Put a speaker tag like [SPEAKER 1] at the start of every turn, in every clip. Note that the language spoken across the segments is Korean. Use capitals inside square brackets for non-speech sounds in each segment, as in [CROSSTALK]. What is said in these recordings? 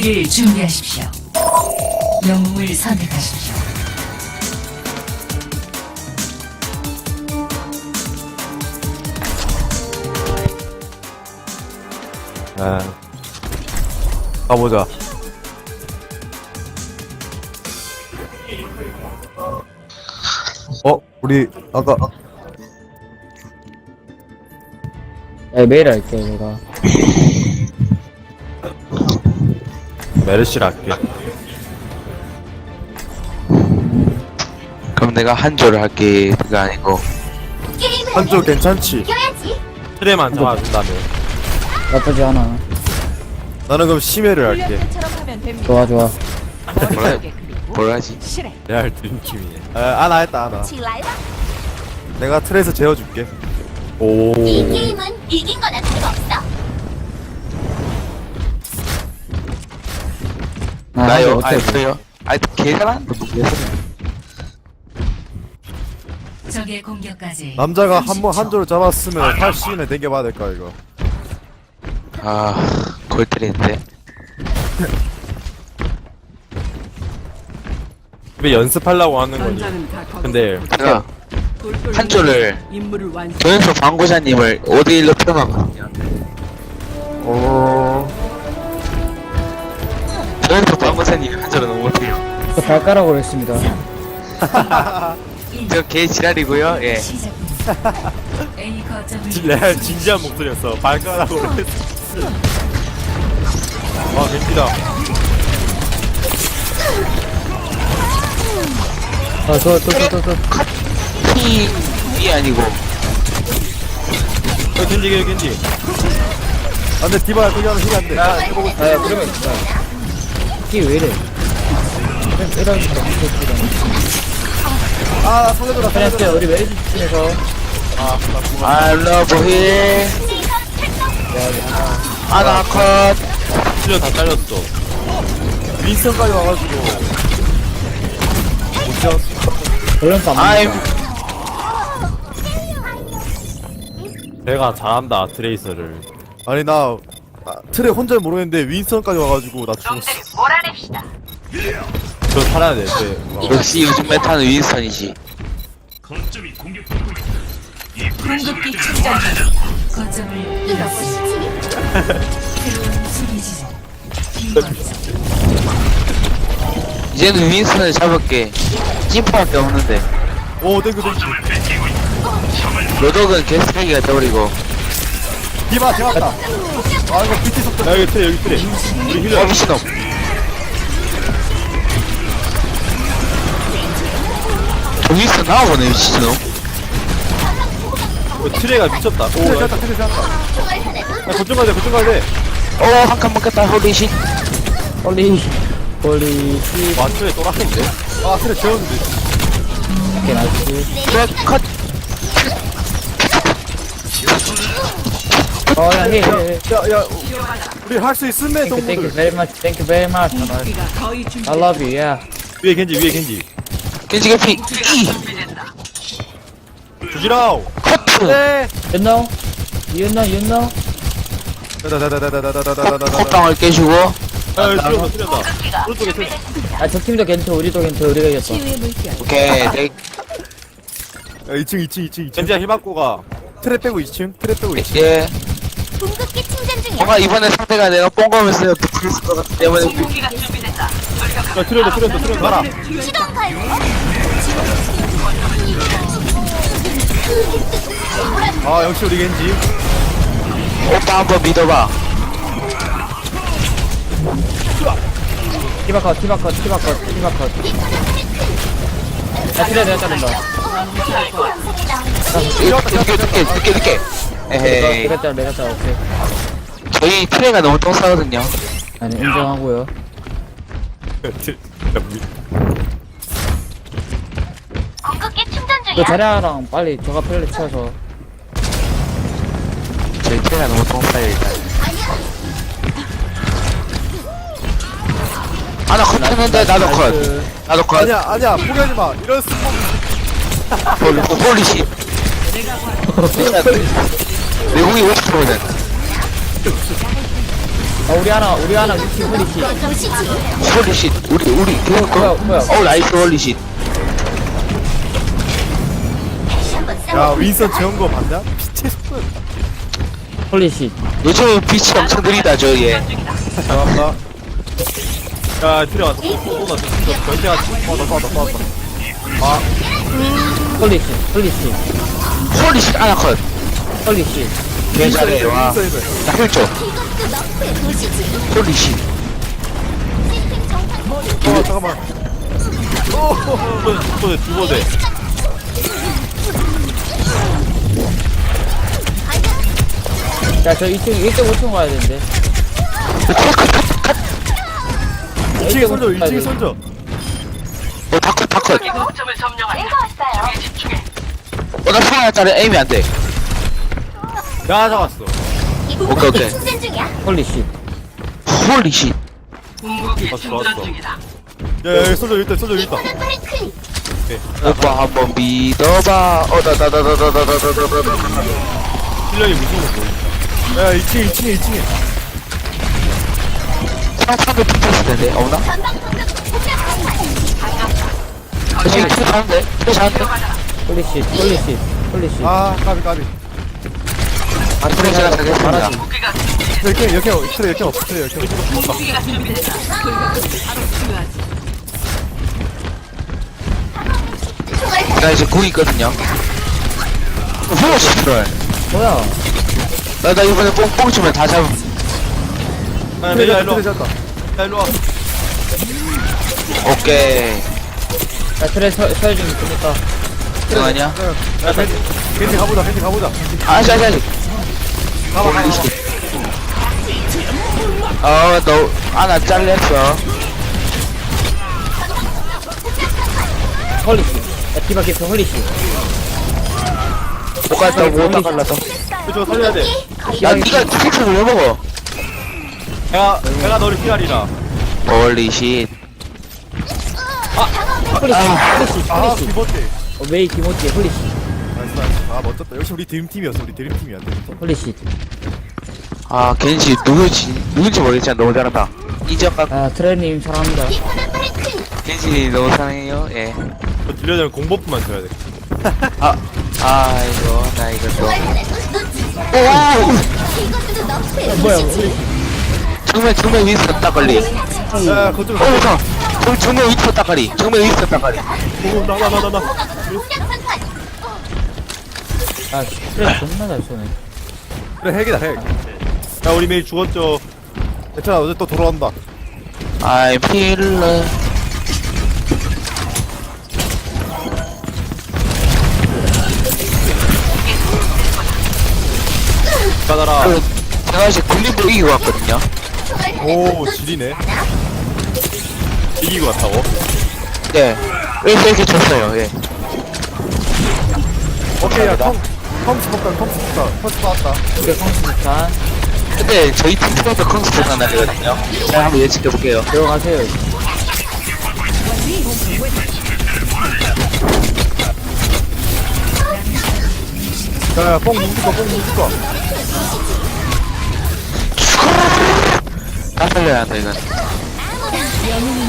[SPEAKER 1] 수비를 준비하십시오. 영웅을 선택하십시오.
[SPEAKER 2] 아. 가보자. 어, 우리 아까
[SPEAKER 3] 야, 매일 할게, 내가.
[SPEAKER 2] 메르시를 할게.
[SPEAKER 4] 그럼 내가 한조를 할게 그거 아니고
[SPEAKER 2] 한쪽 괜찮지? 트레만 잡아준다며.
[SPEAKER 3] 나쁘지 않아.
[SPEAKER 2] 나는 그럼 심해를 할게.
[SPEAKER 3] 좋아, 좋아.
[SPEAKER 4] 뭐라 뭐라 [LAUGHS] 하지
[SPEAKER 2] 레알 드림팀이네. 아, 아나 했다, 아나.
[SPEAKER 5] 起来吧！
[SPEAKER 2] 내가 트레에서 재워줄게. 오.
[SPEAKER 5] 이 게임은 이긴 거나 다름없어.
[SPEAKER 3] 나
[SPEAKER 4] 나요
[SPEAKER 3] 어때?
[SPEAKER 4] 아니 그래요 아니 개잘하는데 모르겠어
[SPEAKER 1] 적의 공격까지
[SPEAKER 2] 남자가 한 번
[SPEAKER 1] 30초.
[SPEAKER 2] 한 조를 잡았으면 팔 시인을 댕겨봐야 될까 이거.
[SPEAKER 4] 아 골때리는데
[SPEAKER 2] 집에 연습하려고 하는 거지. 근데
[SPEAKER 4] 제가 한조를 조연석 광고자님을 5대1로 표현하거든요
[SPEAKER 2] 어.
[SPEAKER 4] 한조를 너무 못해요
[SPEAKER 3] 저 발가락으로 했습니다. [LAUGHS]
[SPEAKER 4] 저 개 지랄이고요 예.
[SPEAKER 1] A 거점을
[SPEAKER 2] 레알 진지한 목소리였어. 발가락으로 했어. 아, 겐지다.
[SPEAKER 3] 아, 저, 저, 저, 저, 저.
[SPEAKER 4] T이 아니고
[SPEAKER 2] 어, 겐지, 겐지. 아, 근데 디바야, 그게 힘이 안 돼.
[SPEAKER 3] 아, 그러면, 야. 이게 왜 이래? 이런, 이런 사람,
[SPEAKER 2] 아, 살려줘라,
[SPEAKER 3] 그냥
[SPEAKER 2] 살려줘라.
[SPEAKER 3] 우리 메리지 팀에서
[SPEAKER 4] I love here 아나 컷
[SPEAKER 2] 실려 다 잘렸어. 윈스턴까지 와가지고. 못 잡았어.
[SPEAKER 3] 밸런스 안
[SPEAKER 4] I'm
[SPEAKER 3] 맞는다.
[SPEAKER 2] 내가 잘한다, 트레이서를. 아니, 나, 아, 트레 혼자 모르겠는데 윈스턴까지 와가지고 나 죽었어. 저 살아야 돼, 네.
[SPEAKER 4] 역시 요즘 메타는 윈스턴이지
[SPEAKER 1] 공급기 충전 중. 거점을 잃었습니다. 새로운 수비 지점. 비거점.
[SPEAKER 4] 이제는 윈스턴을 잡을게 찜퍼밖에 없는데
[SPEAKER 2] 오, 땡큐, 땡큐.
[SPEAKER 4] 로독은 개쓰레기가 떠버리고
[SPEAKER 2] 디바, 잡았다. 아, 이거 BT 속도. 야, 여기 트레, 여기 트레. 우리 힐러.
[SPEAKER 4] 어 미친놈 저 윈스턴 나와보네 미친놈
[SPEAKER 2] 어, 트레가 미쳤다. 오, 트레 잡았다, 트레 잡았다. 야, 거점 가야 돼, 거점 가야 돼.
[SPEAKER 4] 어 한칸 먹겠다 홀리쉿
[SPEAKER 3] 홀리, 홀리,
[SPEAKER 2] 트레 또라이인데? 아, 트레 재웠는데.
[SPEAKER 3] 이렇게 나이스.
[SPEAKER 4] 컷
[SPEAKER 3] 어, 야, 해, 해, 해.
[SPEAKER 2] 야, 야, 우리 할 수 있음에,
[SPEAKER 3] Thank you, thank you
[SPEAKER 2] 동무들.
[SPEAKER 3] very much, thank you very much. I love you, yeah.
[SPEAKER 2] 위에 겐지, 위에 겐지.
[SPEAKER 4] 겐지 개피 이
[SPEAKER 2] 주지라우.
[SPEAKER 4] 커트
[SPEAKER 2] 네.
[SPEAKER 3] You know? You know, you know?
[SPEAKER 2] 다다다다다다다다다다다.
[SPEAKER 4] 콧방울 깨주고
[SPEAKER 2] 아, 틀렸다, 틀렸다. 오른쪽에 틀.
[SPEAKER 3] 아, 저 팀도 괜찮, 우리도 괜찮, 우리가 이겼어.
[SPEAKER 4] 오케이 네
[SPEAKER 2] 야, 2층, 2층, 2층, 2층. 겐지야 힘 받고 가. 트랩 빼고 2층, 트랩 빼고 2층.
[SPEAKER 4] 예.
[SPEAKER 5] 궁극기 충전 중이야.
[SPEAKER 4] 뭔가 이번에 상대가 내가 뽕검을 붙을 것 같기 때문에
[SPEAKER 2] 야, 틀렸다, 틀렸다, 틀렸다. 가라.
[SPEAKER 5] 시동 걸고.
[SPEAKER 2] 아, 역시 우리 겐지.
[SPEAKER 4] 오빠 한번 믿어봐
[SPEAKER 3] 티바컷, 티바컷, 티바컷, 티바컷. 아, 그래, 내가 자른다.
[SPEAKER 4] 늦게 늦게 늦게 늦게 에헤이
[SPEAKER 3] 내가 잘, 내가 잘, 오케이.
[SPEAKER 4] 저희 트레가 너무 똥 싸거든요
[SPEAKER 3] 아니, 인정하고요.
[SPEAKER 5] 궁극기 충전
[SPEAKER 3] 그
[SPEAKER 5] 중이야.
[SPEAKER 3] 자리아랑 빨리 저가 플레이 쳐서.
[SPEAKER 4] 저희 트레가 너무 똥 싸요 일단 아나 컷 했는데 나도 컷. 나도 컷
[SPEAKER 2] 아니야, 아니야, 포기하지 마. 이런.
[SPEAKER 4] 홀리 홀리시 [LAUGHS] 내 공이 50%거든.
[SPEAKER 3] 아 우리 하나 우리 하나 위치
[SPEAKER 5] 보시지.
[SPEAKER 4] 홀리쉿 우리 우리 그거.
[SPEAKER 3] 뭐야
[SPEAKER 4] 그거
[SPEAKER 3] 뭐야?
[SPEAKER 4] 어 나이스 홀리쉿
[SPEAKER 2] 야. 윈선 재운 거 봤냐? 빛의 숲은
[SPEAKER 3] 홀리시
[SPEAKER 4] 요즘 빛이 엄청 느리다 저얘.
[SPEAKER 2] 잘한다. 야 트레 왔다 쏘다 쏘다 변태가 쏘다 쏘다 쏘다
[SPEAKER 3] 홀리시 홀리시
[SPEAKER 4] 홀리쉿 아나컷
[SPEAKER 3] 빨리 킬.
[SPEAKER 4] 개 잘해 와.
[SPEAKER 5] 자 홀조. 홀리시.
[SPEAKER 2] 어 잠깐만. 오두번에 두번에.
[SPEAKER 3] 야저 2층 1.5층 가야 되는데.
[SPEAKER 2] 1층에 손져 1층에 손져.
[SPEAKER 4] 어 다컷 다컷. 어나 평화에 따라 에임이 안 돼.
[SPEAKER 2] 야 잡았어
[SPEAKER 4] 오케이, 오케이.
[SPEAKER 5] 충전 중이야.
[SPEAKER 3] 홀리시
[SPEAKER 4] 홀리쉿
[SPEAKER 2] 왔어 왔어 야야 손져 일단 손져 일단
[SPEAKER 5] 이거는 빠른 클릭.
[SPEAKER 4] 오빠 한번 믿어봐 어다다다다다다다다다다
[SPEAKER 2] 실력이 무서운 거 보인다 야 2층에 2층에 2층에
[SPEAKER 4] 상상도 붙었을 텐데 없나?
[SPEAKER 5] 전방 공격 공격
[SPEAKER 4] 지금 킬 가는데? 킬 가는데?
[SPEAKER 3] 홀리시 홀리시 홀리시
[SPEAKER 2] 아 까비 까비
[SPEAKER 4] 아 그래 제가 가겠습니다
[SPEAKER 3] 말하지
[SPEAKER 2] 이렇게 이렇게 트레 이렇게 없어 이렇게
[SPEAKER 4] 나 이제 궁 있거든요 후어 시트럴
[SPEAKER 3] 뭐야
[SPEAKER 4] 나 나 이번에 뽕뽕 치면 다 잡음
[SPEAKER 2] 야 트레 메이야 일로
[SPEAKER 3] 네,
[SPEAKER 2] 와 잡다 야 일로 와
[SPEAKER 4] 오케이
[SPEAKER 3] 야 트레 서, 좀 있으니까
[SPEAKER 4] 이거 아니야?
[SPEAKER 2] 야 겐지 가보자 겐지 가보자
[SPEAKER 4] 아직 아직 아직
[SPEAKER 2] 가봐 가봐
[SPEAKER 4] 어 너 아 나 잘렸어.
[SPEAKER 3] 홀리시 야 디바 개표 홀리시
[SPEAKER 4] 못 갔다 못다 갈라서.
[SPEAKER 2] 그쪽 살려야 돼.
[SPEAKER 4] 야 니가 스틱스를 왜 먹어?
[SPEAKER 2] 내가 내가 너를 피하리라.
[SPEAKER 4] 홀리쉿
[SPEAKER 3] 홀리시 홀리시
[SPEAKER 2] 아.
[SPEAKER 3] 홀리시
[SPEAKER 2] 기본대
[SPEAKER 3] 어, 메이 기모티. 홀리시
[SPEAKER 2] 나이스 나이스 아 멋졌다 역시 우리 드림팀이었어 우리 드림팀이었대
[SPEAKER 3] 홀리시
[SPEAKER 4] 아 겐지 누구지 누군지 모르겠지만 너무 잘한다 이적각
[SPEAKER 3] 아 트레님
[SPEAKER 5] 클릭.
[SPEAKER 4] 겐지 너무 사랑해요
[SPEAKER 2] 예저 들려주면 공버프만 줘야 돼 [LAUGHS]
[SPEAKER 4] 아, 아, 이거, 나 이거 또. 오!
[SPEAKER 5] 이것도 너프에
[SPEAKER 3] 뭐야.
[SPEAKER 4] 정면, 정면 윈스턴 따걸리.
[SPEAKER 2] 야 그쪽
[SPEAKER 4] 어, 형! 정, 정면 윈스턴 따걸리. 정면 윈스턴 따걸리.
[SPEAKER 2] 나나 나나나
[SPEAKER 3] 아 트레 존나 잘 쏘네
[SPEAKER 2] 그래 핵이다 핵 야 우리 메이 죽었죠 괜찮아 어제 또 돌아온다
[SPEAKER 4] I'm feeling.
[SPEAKER 2] 가다라
[SPEAKER 4] 그, 제가 이제 굴림도 이기고 왔거든요.
[SPEAKER 2] 오 지리네 이기고 왔다고?
[SPEAKER 4] 네. 이렇게, 이렇게 졌어요, 예.
[SPEAKER 2] 오케이 야 컴, 컴스 볼까 컴스 볼까 컴스 나왔다
[SPEAKER 3] 우리 성수탄
[SPEAKER 4] 근데 저희 팀 트로도 컨스트 하나거든요. 제가 한번 예측해볼게요.
[SPEAKER 3] 들어가세요
[SPEAKER 2] 야뽕 누구거 뽕 누구거
[SPEAKER 4] 다 살려야 한다, 이건.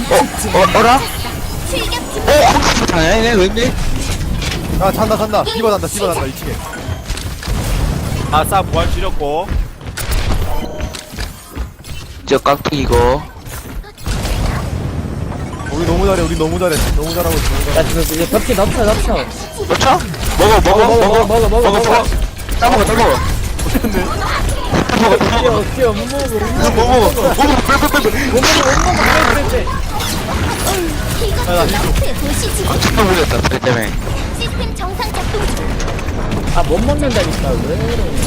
[SPEAKER 4] 어, 어, 어라? 어, 컨스트 당연히네, 왠지?
[SPEAKER 2] 야 잔다 잔다 디바 잔다 디바 잔다 2층에 아싸 부활 지렸고
[SPEAKER 4] 저 깍두기고.
[SPEAKER 2] 우리 너무 잘해 우리 너무 잘해 너무 잘하고 있어 너무 잘해.
[SPEAKER 3] 야 지금 이제 덮치 덮쳐 덮쳐
[SPEAKER 4] 그렇죠? 먹어, 먹어, 먹어,
[SPEAKER 3] 먹어 먹어 먹어 먹어
[SPEAKER 4] 따먹어, 따먹어.
[SPEAKER 2] 어땠네?
[SPEAKER 4] 따먹어.
[SPEAKER 3] 뛰어 뛰어 못 먹어 못 먹어
[SPEAKER 4] 뭐 먹어, 뭐 먹어.
[SPEAKER 3] 못 먹어 못 먹어 그래
[SPEAKER 5] 이것도 너프에 보시지.
[SPEAKER 4] 존나 물렸다, 그 때문에.
[SPEAKER 5] 시스템 정상 작동 중.
[SPEAKER 3] 아 못 먹는다니까 왜
[SPEAKER 5] 이러냐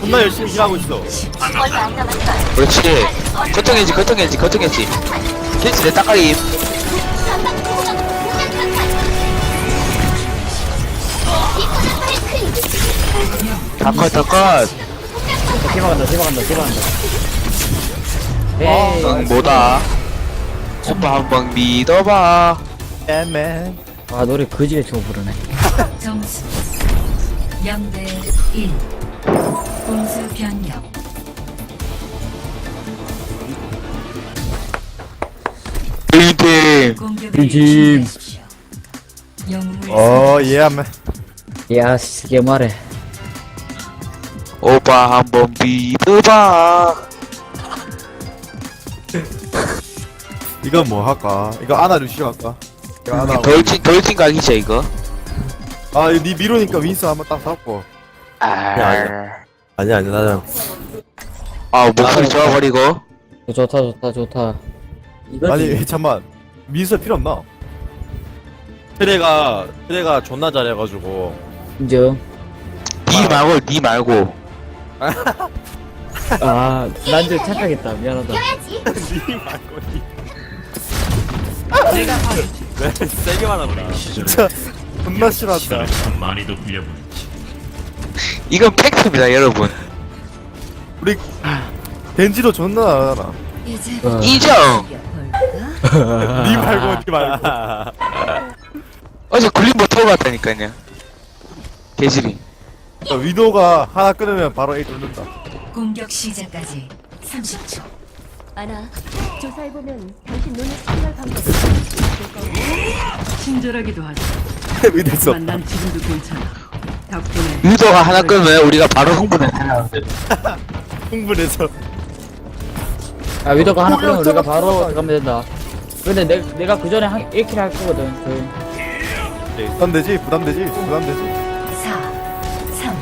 [SPEAKER 2] 존나 열심히 일하고 있어.
[SPEAKER 4] 그렇지. 커팅해지 커팅해지 커팅해지. 캐치 내 딱가리 다컷 다컷.
[SPEAKER 3] 피박한다 피박한다 피박한다. 어, 에이.
[SPEAKER 4] 뭐다? 어, 오빠 한번 믿어봐.
[SPEAKER 2] 애매
[SPEAKER 3] 아 노래 그 거지게 좋아 부르네.
[SPEAKER 1] 점수. 0대 1 공수 변경.
[SPEAKER 3] 빈집
[SPEAKER 2] 어, 예하면
[SPEAKER 3] 야, 세게 말해.
[SPEAKER 4] 오빠 한번 믿어봐.
[SPEAKER 2] 이건 뭐 할까? 이거 아나루시오 할까?
[SPEAKER 4] 돌진 돌진 각이죠 이거?
[SPEAKER 2] 아 이거 니 미로니까 윈스 한번 딱 잡고
[SPEAKER 4] 아.
[SPEAKER 2] 아니 아니 나는
[SPEAKER 4] 아 목소리 좋아버리고?
[SPEAKER 3] 좋다 좋다 좋다. 이거지.
[SPEAKER 2] 아니 [LAUGHS] 잠만. 윈스 필요 없나? 트레가 트레가 존나 잘해가지고.
[SPEAKER 3] 인정.
[SPEAKER 4] 니 말고 니 말고.
[SPEAKER 3] 아 난줄 착각했다. 미안하다. [LAUGHS]
[SPEAKER 2] 니 말고 니. 왜 세게만 한다 진짜 존나 싫어한다
[SPEAKER 6] 참 많이도 빌려보냈지.
[SPEAKER 4] 이건 팩트입니다 여러분.
[SPEAKER 2] 우리 덴지도 존나 알아
[SPEAKER 1] 이제
[SPEAKER 3] 어.
[SPEAKER 4] 인정!
[SPEAKER 2] 니 말고 니 말고.
[SPEAKER 4] 어제 굴림보 타고 갔다니까요. 개질이
[SPEAKER 2] 자, 위도가 하나 끊으면 바로 A 뚫는다.
[SPEAKER 1] 공격 시작까지 30초.
[SPEAKER 5] 아나, 조사해보면 당신 눈을 스팅할 방법이
[SPEAKER 7] 친절하기도 하지.
[SPEAKER 2] 위도했어
[SPEAKER 7] 하지만 난 지금도 괜찮아. 덕분에
[SPEAKER 4] 유도가 하나 끄면 우리가 바로 흥분해 [LAUGHS]
[SPEAKER 2] 흥분해서
[SPEAKER 3] 아 위도가 하나 끄면 우리가 바로 들어가면 된다 근데 내, 내가 그 전에 한 1킬 할 거거든 그
[SPEAKER 2] 부담되지? 부담되지? 부담되지?
[SPEAKER 1] 4, 3,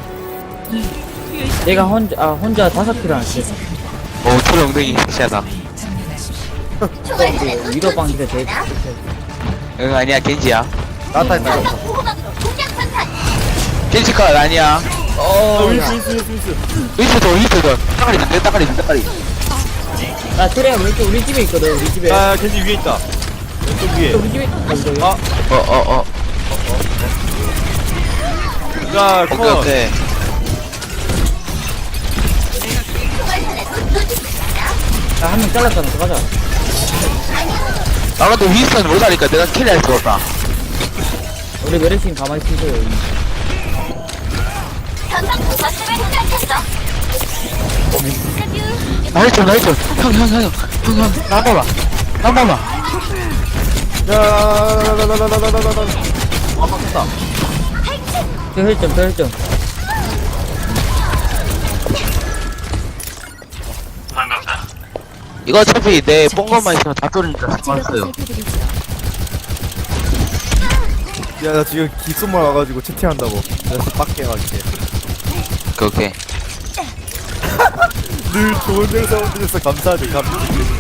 [SPEAKER 1] 2,
[SPEAKER 3] 내가 혼자 아 혼자 다섯 킬을 할게
[SPEAKER 1] 시작합니다.
[SPEAKER 4] 오 섹시하다
[SPEAKER 1] 점령하십시오.
[SPEAKER 5] 초월자는
[SPEAKER 3] 위도 방지대 되게
[SPEAKER 4] 응 아니야 겐지야
[SPEAKER 2] 나타 있다.
[SPEAKER 4] 겐지컷 아니야.
[SPEAKER 3] 어
[SPEAKER 2] 윈스 윈스 윈스 윈스.
[SPEAKER 4] 위스도 위스도 따가리 내 따가리 내 따가리.
[SPEAKER 3] 나 트레야 왼쪽 우리 집에 있거든 우리 집에.
[SPEAKER 2] 야 겐지 위에 있다. 왼쪽 위에.
[SPEAKER 3] 우리 집에 있다 위도가
[SPEAKER 2] 아.
[SPEAKER 4] 어어어
[SPEAKER 2] 자
[SPEAKER 4] 오케이
[SPEAKER 2] 컷.
[SPEAKER 4] 오케이.
[SPEAKER 3] 야한 명 잘랐잖아 들어가자.
[SPEAKER 4] 나 근데 위스턴 못하니까 내가 킬할 수가 없다
[SPEAKER 3] 우리 메르신 가만히
[SPEAKER 5] 전방 거점을 공략했어.
[SPEAKER 4] 나이스 나이스 나봐봐 나봐봐
[SPEAKER 2] 야라라라라라라라라라
[SPEAKER 3] 저 혈점 저 혈점
[SPEAKER 4] 이거 어차피 내 뽕것만 있으면 다 뚫리니까 상관없어요
[SPEAKER 2] 야 나 지금 기수만 와가지고 채팅한다고. 그래서 빡게 갈게.
[SPEAKER 4] 오케이 오케이 [LAUGHS]
[SPEAKER 2] 늘 좋은 데서 오셔서 감사하죠 감사합니다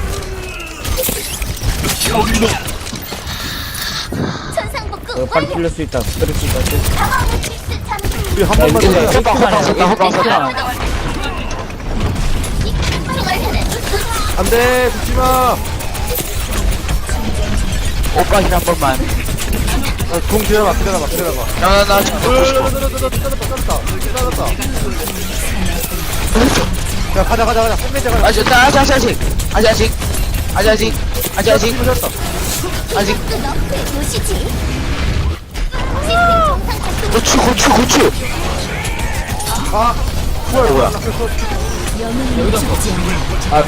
[SPEAKER 5] 천상복구
[SPEAKER 3] 어, 빨리 뚫릴 수 있다. 뚫릴 수 있다.
[SPEAKER 5] 상황을 필수 참수.
[SPEAKER 2] 우리
[SPEAKER 3] 한야
[SPEAKER 2] 번만 더
[SPEAKER 4] 헛방, 헛방 썼다, 헛방 썼다.
[SPEAKER 5] 총알탄을
[SPEAKER 2] 안돼 죽지 마.
[SPEAKER 4] 오빠 힐한 번만
[SPEAKER 2] 공 들여놔 들여놔 들여놔
[SPEAKER 4] 나나나 지금 먹고 싶어.
[SPEAKER 2] 야 가자 가자 가자. 홈매자 가자.
[SPEAKER 4] 아직 아직 아직 아직 아직. 아직 아직. 아직 아직. 아직
[SPEAKER 2] 터졌다
[SPEAKER 4] 아직. 고추 고추 고추.
[SPEAKER 2] 아 뭐야
[SPEAKER 4] 뭐야.
[SPEAKER 5] 아,
[SPEAKER 3] 아,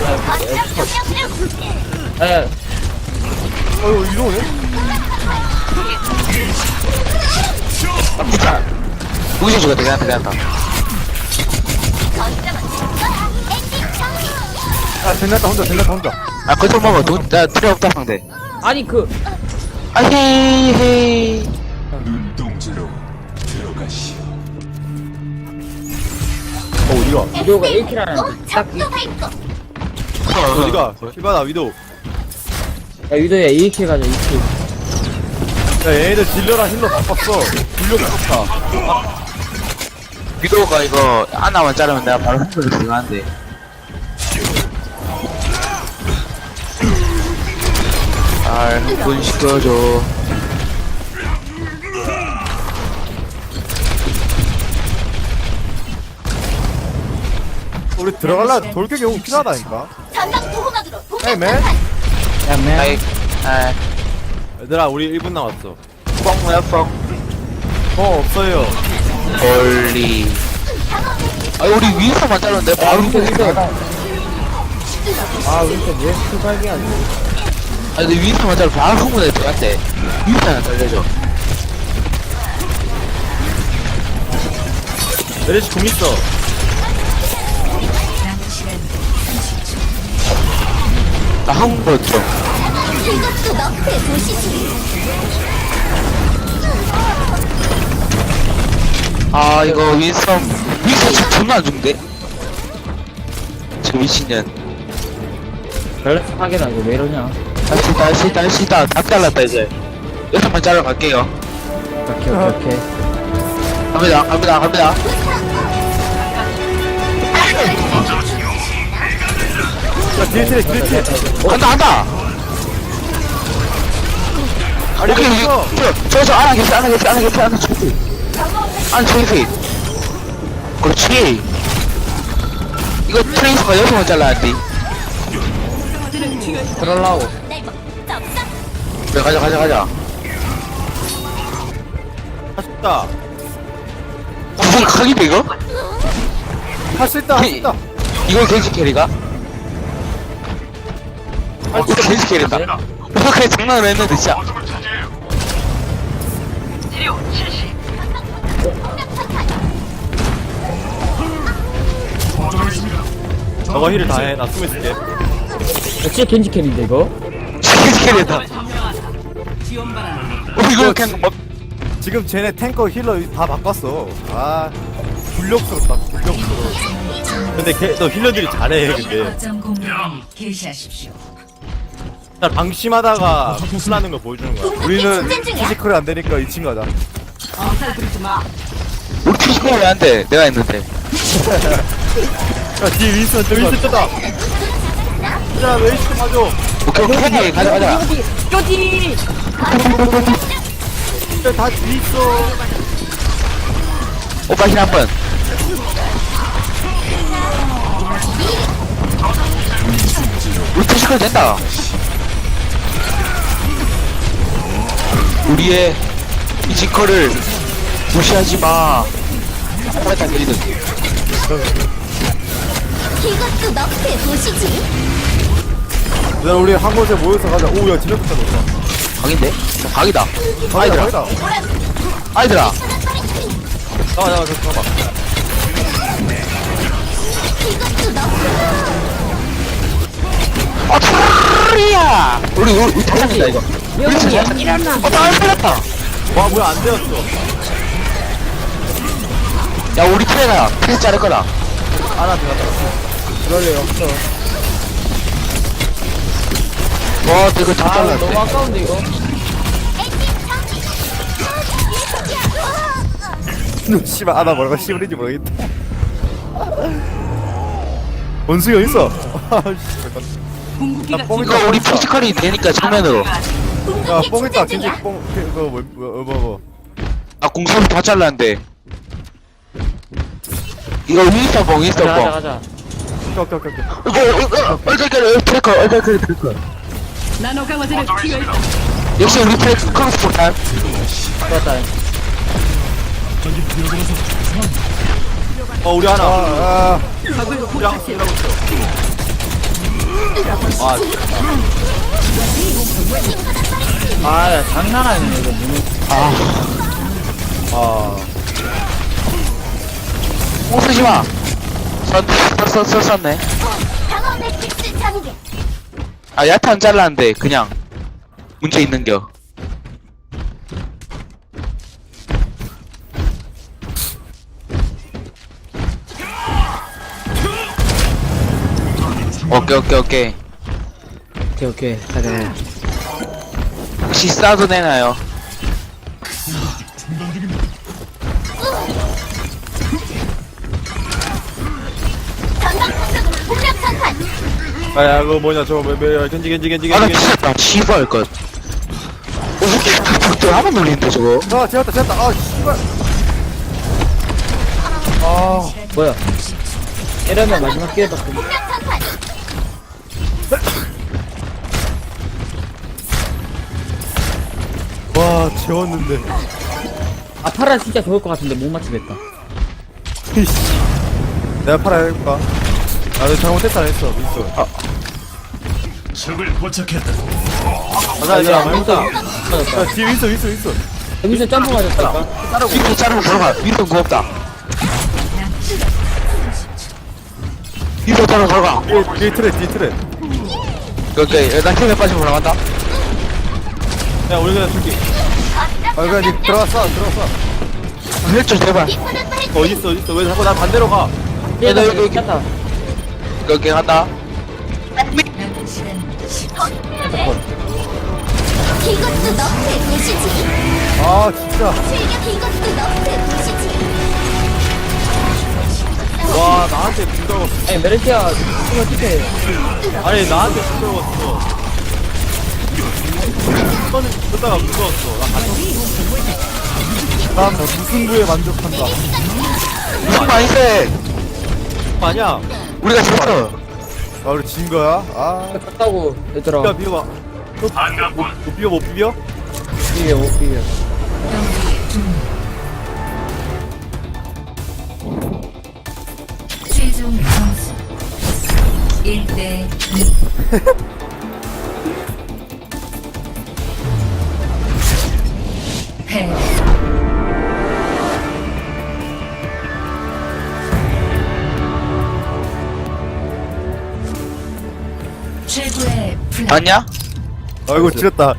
[SPEAKER 5] 거점 점령으로.
[SPEAKER 3] 아, 야,
[SPEAKER 2] 어이구 이러네
[SPEAKER 4] 무시 죽었다.
[SPEAKER 5] 엔딩 정리.
[SPEAKER 2] 아 젠났다 혼자 젠났다 혼자.
[SPEAKER 4] 아 거짓 먹어. 돈나 필요 없다 상대.
[SPEAKER 3] 아니 그
[SPEAKER 4] 아 헤이 헤이.
[SPEAKER 6] 눈동자로 들어가시오.
[SPEAKER 2] 어 어디가?
[SPEAKER 3] 위도가 1킬 하는
[SPEAKER 5] 어, 적도 밟고.
[SPEAKER 2] 어디가? 힐바다 위도
[SPEAKER 3] 야 위도야 2킬 가자 2킬.
[SPEAKER 2] 야 얘네들 딜러랑 힐러 바꿨어. 딜러 바꿨다.
[SPEAKER 4] 위도우가 이거 하나만 자르면 내가 바로 흥분을 들어가는데. 아 흥분 시켜줘
[SPEAKER 2] 우리 들어갈라 돌격이 오 필요하다니까.
[SPEAKER 5] 전방 보호막으로
[SPEAKER 2] 에이 맨.
[SPEAKER 3] 야맨
[SPEAKER 4] 아이 아
[SPEAKER 2] 얘들아 우리 1분 남았어.
[SPEAKER 4] 뻥 해뻥?
[SPEAKER 2] 어 없어요.
[SPEAKER 4] 멀리. 아 우리 위에서 맞았는데? 바로
[SPEAKER 3] 아 윈턴 얘 수박이 안 돼.
[SPEAKER 4] 아 근데 위에서 맞아 바로 후문에 들어갔대. 위에서 하나 달려줘
[SPEAKER 2] 메르시 공 있어.
[SPEAKER 1] 나
[SPEAKER 4] 한국 보였죠.
[SPEAKER 5] 이것도 너의 도시지.
[SPEAKER 4] 아 이거 윈스턴 윈스턴 지금 존나 안 죽는데? 저 미친년
[SPEAKER 3] 밸런스 파괴다 이거 왜 이러냐.
[SPEAKER 4] 있다 할수 있다 다 잘랐다 이제. 여섯만 잘라 갈게요.
[SPEAKER 3] 오케이 오케이 오케이.
[SPEAKER 4] 갑니다 갑니다 갑니다.
[SPEAKER 2] 야 뒤에 트레 뒤에 트레
[SPEAKER 4] 간다 간다 오케이 이거 저저 안아 계시 안아 계시 안아 계시 안아 저기 안아 저기 그렇지. 이거 트레이서가 여섯만 잘라야 돼
[SPEAKER 5] 없어.
[SPEAKER 4] 그래 가자 가자 가자.
[SPEAKER 2] 할수 있다.
[SPEAKER 4] 무슨 각이다 이거?
[SPEAKER 2] 할 수 있다 할 수 있다. [LAUGHS]
[SPEAKER 4] 이거 겐지 캐리가? 아 이거 겐지 캐리다. 그냥 장난으로 했는데 진짜
[SPEAKER 2] 저거 힐을 다 해 나 숨어 있을게
[SPEAKER 3] 역시 겐지 캠인데 이거?
[SPEAKER 4] 겐지 캐리다. 어 이거 그냥 막
[SPEAKER 2] 지금 쟤네 탱커 힐러 다 바꿨어. 아 굴욕스럽다 굴욕스러워. 근데 걔, 너 힐러들이 잘해 근데.
[SPEAKER 1] 거점 공격을 개시하십시오.
[SPEAKER 2] 날 방심하다가 풀나는 거 보여주는 거야. 우리는 피지컬이 안 되니까 2층 가자.
[SPEAKER 4] 우리 피지컬 왜안 돼? 내가 했는데 [LAUGHS]
[SPEAKER 2] 야 뒤에 윈스턴 저 윈스턴 쩌다. 야 웨이스트 봐줘.
[SPEAKER 4] 오케이 오케이 가자 가자.
[SPEAKER 2] 야, 다 뒤에 있어
[SPEAKER 4] 오빠 힐 한번. 우리 피지컬 된다. 우리의 피지컬을 무시하지 마. 빨리 리드
[SPEAKER 5] 이것도 너의 도시지.
[SPEAKER 2] 야 우리 한 곳에 모여서 가자. 오야 좋다 좋다.
[SPEAKER 4] 각인데? 각이다. 아이들아. 아이들아.
[SPEAKER 2] 잠깐만 잠깐만 잠깐만.
[SPEAKER 5] 이것도 너.
[SPEAKER 4] 어 트리야! 우리 우리 우리 다 잡는다 이거. 우리 진짜 잘 잡는다. 어나 살렸다.
[SPEAKER 2] 와 뭐야 안 되었어.
[SPEAKER 4] 야 우리 트레나 트레 자를 거다.
[SPEAKER 2] 하나 들어갔다
[SPEAKER 3] 그럴 일 없어.
[SPEAKER 4] 와 이거 다
[SPEAKER 3] 아
[SPEAKER 4] 잘랐네.
[SPEAKER 3] 너무 아까운데 이거?
[SPEAKER 2] 씨발 아 나 뭐라고 씨부린지 모르겠다. 원숭이 어딨어? 아씨
[SPEAKER 7] 궁극기가
[SPEAKER 2] 나 뽕이
[SPEAKER 4] 이거 우리 피지컬이 되니까 정면으로.
[SPEAKER 2] 야 뽕있다 진짜 뽕 그거 뭐 뭐, 뭐, 뭐.
[SPEAKER 4] 아 공사비 다 잘랐는데. 이거 윈스터 봉 윈스터
[SPEAKER 3] 가자
[SPEAKER 4] 봉
[SPEAKER 3] 가자 가자
[SPEAKER 2] 오케이 오케이 오케이
[SPEAKER 4] 이거 이거 얼떨결 트래커 얼떨결 트래커
[SPEAKER 7] 나노 강화제를 투여했다.
[SPEAKER 4] 역시 우리 트래커 크로스 폭탄
[SPEAKER 3] 좋았다
[SPEAKER 2] 어 우리 하나 아,
[SPEAKER 7] 적을 포착해.
[SPEAKER 3] 아야 장난 아니네 이거 문이
[SPEAKER 4] 아뽕 쓰지 마 선, 선, 선, 썼네.
[SPEAKER 5] 방어 매트릭스 전개.
[SPEAKER 4] 아 야탄 잘랐는데 그냥. 문제 있는겨. 오케이 오케이 오케이.
[SPEAKER 3] 오케이 오케이. 가자. 가자
[SPEAKER 4] 혹시 싸도 되나요?
[SPEAKER 2] 야야 그거 뭐냐 저거 뭐, 뭐, gen지 gen지 gen지
[SPEAKER 4] 아나
[SPEAKER 2] gen지.
[SPEAKER 4] 미쳤다 씨발 것 어떻게 벽돌 한번 놀리는데 저거?
[SPEAKER 2] 아 제였다 제였다. 아 씨발. 아.
[SPEAKER 3] 뭐야? 이러면 마지막
[SPEAKER 5] 공격 전환.
[SPEAKER 2] 와 재웠는데.
[SPEAKER 3] 아 파라 진짜 좋을 것 같은데 못 맞추겠다. [LAUGHS]
[SPEAKER 2] 내가 팔아 해볼까 아 내 잘못했다 했어. 민수
[SPEAKER 6] 적을 포착했다.
[SPEAKER 2] 가자 이제
[SPEAKER 3] 야,
[SPEAKER 2] 말보다.
[SPEAKER 3] 맞았다.
[SPEAKER 2] 야 뒤에 윈서 윈서 윈서
[SPEAKER 3] 여기서 점프 맞았다.
[SPEAKER 4] 위로 자르고 걸어가. 위로 그거 없다. 위로 자르고 걸어가.
[SPEAKER 2] 뒤에 뒤에 트레 뒤에 트레.
[SPEAKER 4] 오케이 일단 팀에 빠지고 올라간다.
[SPEAKER 2] 야 우리 그냥 줄게. 아 그냥 니 들어갔어 들어갔어.
[SPEAKER 4] 헬좀 제발.
[SPEAKER 2] 어디 있어 어디 있어. 왜 자꾸 나 반대로 가?
[SPEAKER 3] 얘,
[SPEAKER 4] 나나
[SPEAKER 3] 여기
[SPEAKER 4] 여기-
[SPEAKER 3] 켰다.
[SPEAKER 4] 오케이 간다
[SPEAKER 1] 남은 시간 10초.
[SPEAKER 5] 이것도 너프의 도시지.
[SPEAKER 2] 아 진짜
[SPEAKER 5] 즐겨 이것도 너프의 도시지.
[SPEAKER 2] 와 나한테 불 떨궜어
[SPEAKER 3] 아니, 메르시아, 이거 어떡해.
[SPEAKER 2] 아니 나한테 불 떨궜어 이거는 그러다가 무서웠어 나 갇혔어 난 무승부에 만족한다
[SPEAKER 4] 무슨 말이세
[SPEAKER 2] 아니야
[SPEAKER 4] 우리가 졌어
[SPEAKER 2] 아 우리 진 거야? 아
[SPEAKER 3] 켰다고, 얘들아.
[SPEAKER 2] 비벼 비벼봐. 못 비벼 못 비벼?
[SPEAKER 3] 비벼, 못 비벼.
[SPEAKER 1] 최종 점수 1대 2. 패.
[SPEAKER 4] 맞냐?
[SPEAKER 2] 아이고 지렸다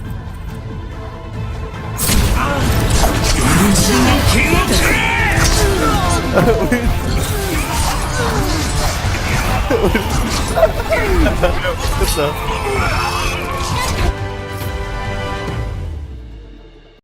[SPEAKER 2] 됐어